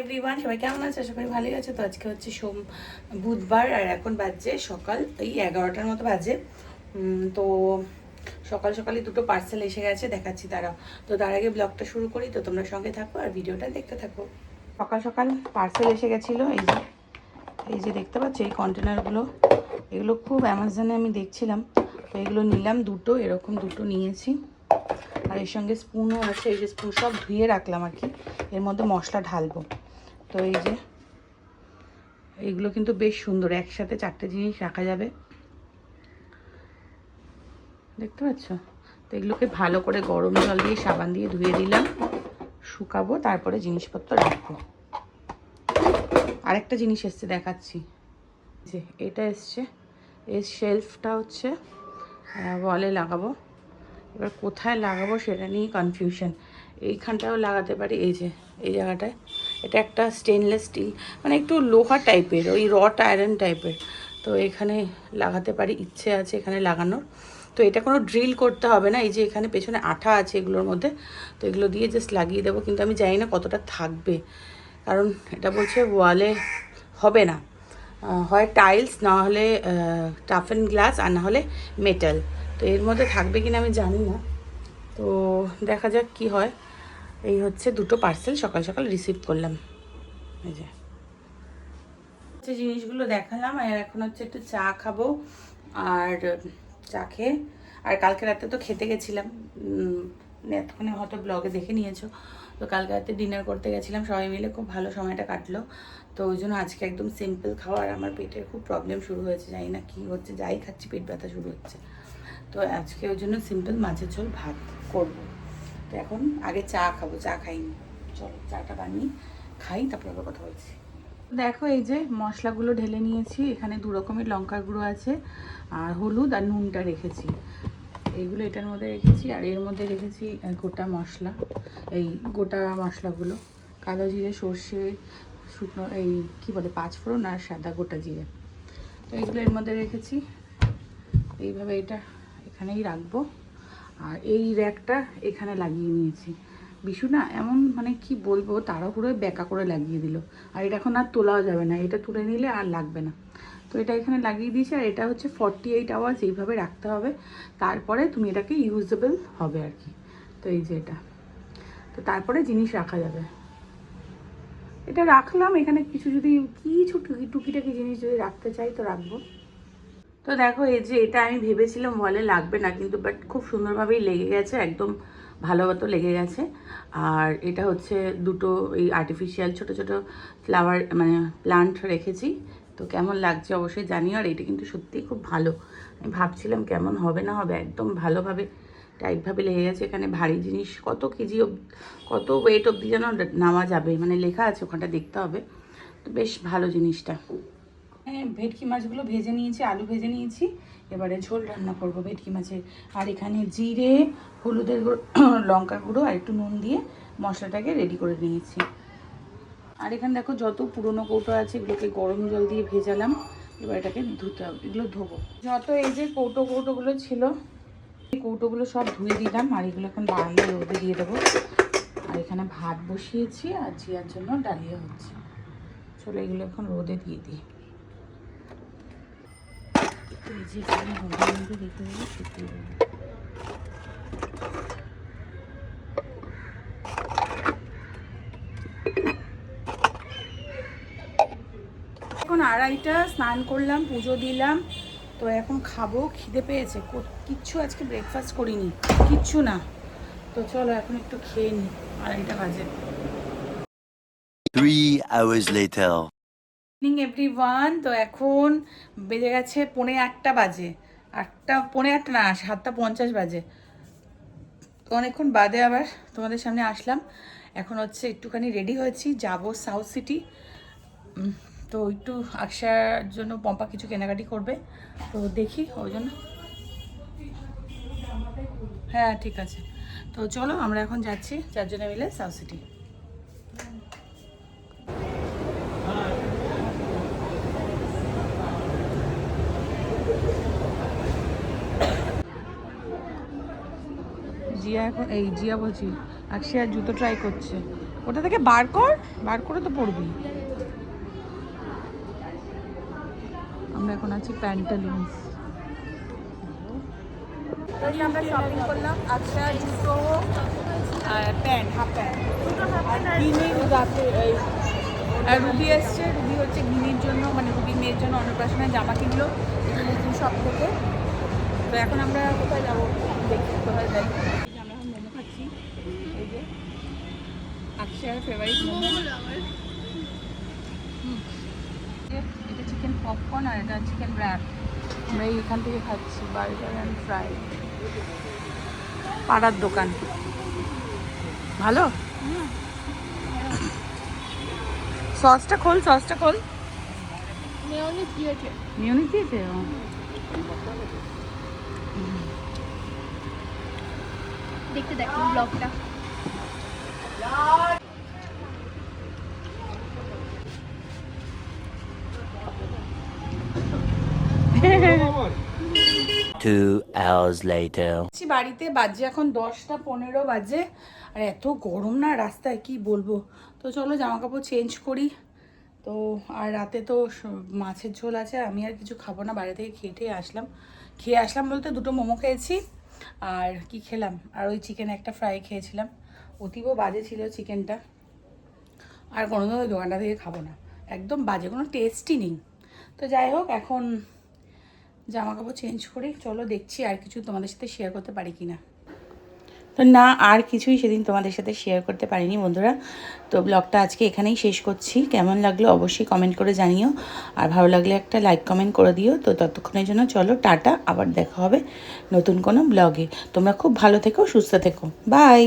Everyone সবাই কেমন আছে? করি ভালোই আছে। তো আজকে হচ্ছে সোম, বুধবার, আর এখন বাজছে সকাল, এই এগারোটার মতো বাজে। তো সকাল সকালই দুটো পার্সেল এসে গেছে, দেখাচ্ছি তারা। তো তার আগে ব্লগটা শুরু করি, তো তোমরা সঙ্গে থাকো আর ভিডিওটা দেখতে থাকো। সকাল সকাল পার্সেল এসে গেছিল, এই যে এই যে দেখতে পাচ্ছ, এই কন্টেনারগুলো এগুলো খুব অ্যামাজনে আমি দেখছিলাম। তো এগুলো নিলাম দুটো, এরকম দুটো নিয়েছি। আর এর সঙ্গে স্পুনও আছে, এই যে স্পুন সব ধুয়ে রাখলাম আর কি। এর মধ্যে মশলা ঢালবো। তো এই যে, এইগুলো কিন্তু বেশ সুন্দর। একসাথে চারটে জিনিস রাখা যাবে। দেখতে পাচ্ছ? তো এগুলোকে ভালো করে গরম জল দিয়ে, সাবান দিয়ে ধুয়ে দিলাম, শুকাবো, তারপরে জিনিসপত্র রাখব। আরেকটা জিনিস এসছে, দেখাচ্ছি। যে, এটা এসছে। এই শেলফটা হচ্ছে ওয়ালে লাগাবো। এবার কোথায় লাগাবো সেটা নিয়ে কনফিউশন এইখানটাও লাগাতে পারি, এই যে, এই জায়গাটায়। এটা একটা স্টেনলেস স্টিল মানে একটু লোহা টাইপের ওই রট আয়রন টাইপের তো এখানে লাগাতে পারি, ইচ্ছে আছে এখানে লাগানোর। তো এটা কোনো ড্রিল করতে হবে না, এই যে এখানে পেছনে আঠা আছে এগুলোর মধ্যে। তো এগুলো দিয়ে জাস্ট লাগিয়ে দেবো, কিন্তু আমি জানি না কতটা থাকবে। কারণ এটা বলছে ওয়ালে হবে না। হয় টাইলস না হলে টাফেন গ্লাস আর না হলে মেটাল তো এর মধ্যে থাকবে কিনা আমি জানি না। তো দেখা যাক কি হয়। এই হচ্ছে দুটো পার্সেল সকাল সকাল রিসিভ করলাম। এই যে। হচ্ছে জিনিসগুলো দেখালাম আর এখন হচ্ছে একটু চা খাব আর চা খেয়ে। আর কালকে রাতে তো খেতে গেছিলাম। উম, এতক্ষণে হয়তো ব্লগে দেখে নিয়েছো। তো কালকে রাতে ডিনার করতে গেছিলাম। সবাই মিলে খুব ভালো সময়টা কাটলো। তো ওই জন্য আজকে একদম সিম্পল খাওয়ার আমার পেটের খুব প্রবলেম শুরু হয়েছে। জানি না কী হচ্ছে। যাই খাচ্ছি পেট ব্যথা শুরু হচ্ছে। তো আজকে ওই জন্য সিম্পল মাছের ঝোল ভাত করব। তো এখন আগে চা খাব, চা খাইনি। চলো, চাটা বানিয়ে খাই, তারপরে আবার কথা বলছি। দেখো, এই যে মশলাগুলো ঢেলে নিয়েছি, এখানে দু রকমের লঙ্কার গুঁড়ো আছে, আর হলুদ আর নুনটা রেখেছি। এইগুলো এটার মধ্যে রেখেছি, আর এর মধ্যে রেখেছি গোটা মশলা, এই গোটা মশলাগুলো। কালো জিরে, সর্ষে, শুকনো, এই কি বলে, পাঁচফোড়ন আর সাদা গোটা জিরে। তো এইগুলো এর মধ্যে রেখেছি। এইভাবে এটা এখানেই রাখব। আর এই র্যাকটা এখানে লাগিয়ে নিয়েছি। বিশু না এমন মানে কি বলব তাড়াহুড়োয় ব্যাকা করে লাগিয়ে দিল। আর এটা এখন আর তোলাও যাবে না, এটা তুলে নিলে আর লাগবে না। তো এটা এখানে লাগিয়ে দিয়েছি, আর এটা হচ্ছে ফর্টি এইট আওয়ার্স এইভাবে রাখতে হবে। তারপরে তুমি এটাকে ইউজেবল হবে আর কি। তো এই যে এটা। তো তারপরে জিনিস রাখা যাবে। এটা রাখলাম, এখানে কিছু যদি কিছু টুকি টুকিটাকি জিনিস যদি রাখতে চাই তো রাখব। তো দেখো, এই যে এটা আমি ভেবেছিলাম ওয়ালে লাগবে না, কিন্তু বাট খুব সুন্দরভাবেই লেগে গেছে, একদম ভালো মতো লেগে গেছে। আর এটা হচ্ছে দুটো এই আর্টিফিশিয়াল ছোট ছোট ফ্লাওয়ার মানে প্লান্ট রেখেছি। তো কেমন লাগছে অবশ্যই জানিও, আর এটা কিন্তু সত্যিই খুব ভালো। আমি ভাবছিলাম কেমন হবে না হবে, একদম ভালোভাবে টাইটভাবে লেগে গেছে। এখানে ভারী জিনিস, কত কেজি কত ওয়েট অবধি যেন নামা যাবে। মানে লেখা আছে, ওখানটা দেখতে হবে। তো বেশ ভালো জিনিসটা। ভেটকি মাছগুলো ভেজে নিয়েছি, আলু ভেজে নিয়েছি। এবারে ঝোল রান্না করব ভেটকি মাছের। আর এখানে জিরে, হলুদের গুঁড়ো লঙ্কার গুঁড়ো আর একটু নুন দিয়ে মশলাটাকে রেডি করে নিয়েছি। আর এখানে দেখো যত পুরনো কৌটো আছে, এগুলোকে গরম জল দিয়ে ভেজালাম। এবার এটাকে ধুতে হবে, এগুলো ধোবো। যত এই যে কৌটো কৌটোগুলো ছিল, এই কৌটোগুলো সব ধুয়ে দিলাম, আর এগুলো এখন বাড়িয়ে রোদে দিয়ে দেবো। আর এখানে ভাত বসিয়েছি, আর জিয়ার জন্য ডালিয়া হচ্ছে। চলো এগুলো এখন রোদে দিয়ে দিই। এখানে আড়াইটা, স্নান করলাম, পুজো দিলাম, তো এখন খাব, খিদে পেয়েছে। কিচ্ছু আজকে ব্রেকফাস্ট করিনি, কিচ্ছু না। তো চলো এখন একটু খেয়ে নিই আড়াইটা বাজে। Three hours later. Evening every one তো এখন বেজে গেছে পৌনে আটটা বাজে। আটটা, পৌনে আটটা না, সাতটা পঞ্চাশ বাজে। তো অনেকক্ষণ বাদে আবার তোমাদের সামনে আসলাম। এখন হচ্ছে একটুখানি রেডি হয়েছি, যাব সাউথ সিটি তো একটু আকশার জন্য পম্পা কিছু কেনাকাটি করবে। তো দেখি, ওই জন্য। হ্যাঁ ঠিক আছে। তো চলো আমরা এখন যাচ্ছি চারজনে মিলে সাউথ সিটি জিয়া এখন এই জিয়া বলছি আকশা জুতো ট্রাই করছে। ওটা থেকে বার কর বার করে তো পড়বি আমরা এখন আছি প্যান্টালুন্স আমরা শপিং করলাম আচ্ছা দুটো প্যান্ট হাফ প্যান্ট আর রুবি এসছে রুবি হচ্ছে গিনির জন্য মানে রুবি মেয়ের জন্য অন্নপ্রাশনের জামা কিনলো শপ থেকে। তো এখন আমরা কোথায় যাব? দেখি কোথায় যাই এই যে আমরা এখন মোমো খাচ্ছি এই যে আকশার ফেভারিট মোমো এটা চিকেন পপকর্ন আর এটা চিকেন র্যাপ আমরা এখান থেকে খাচ্ছি বার্গার অ্যান্ড ফ্রাই পাড়ার দোকান। ভালো? সসটা খোল সসটা খোল। মেয়নিজ দিয়েছে। মিউনিট দিয়েছে। দেখতে দেখুন ব্লগটা Two hours later. বাড়িতে, বাজে এখন দশটা পনেরো বাজে। আর এত গরম না রাস্তায়, কি বলব? তো চলো জামা কাপড় চেঞ্জ করি। তো আর রাতে তো মাছের ঝোল আছে আমি আর কিছু খাব না। বাইরে থেকে খেয়ে টেয়ে আসলাম। খেয়ে আসলাম বলতে দুটো মোমো খেয়েছি, আর কি খেলাম? আর ওই চিকেন একটা ফ্রাই খেয়েছিলাম। অতীব বাজে ছিল চিকেনটা। আর কোনোদিন ওই দোকানটা থেকে খাব না। একদম বাজে, কোনো টেস্টই নেই। তো যাই হোক, এখন জামা কাপড় চেঞ্জ করি। চলো দেখছি আর কিছু তোমাদের সাথে শেয়ার করতে পারি কি না তো না, আর কিছুই সেদিন তোমাদের সাথে শেয়ার করতে পারিনি বন্ধুরা। তো ব্লগটা আজকে এখানেই শেষ করছি। কেমন লাগল অবশ্যই কমেন্ট করে জানিও। আর ভালো লাগলে একটা লাইক কমেন্ট করে দিও। তো ততক্ষণের জন্য চলো টাটা, আবার দেখা হবে নতুন কোনো ব্লগে তোমরা খুব ভালো থেকো, সুস্থ থেকো। বাই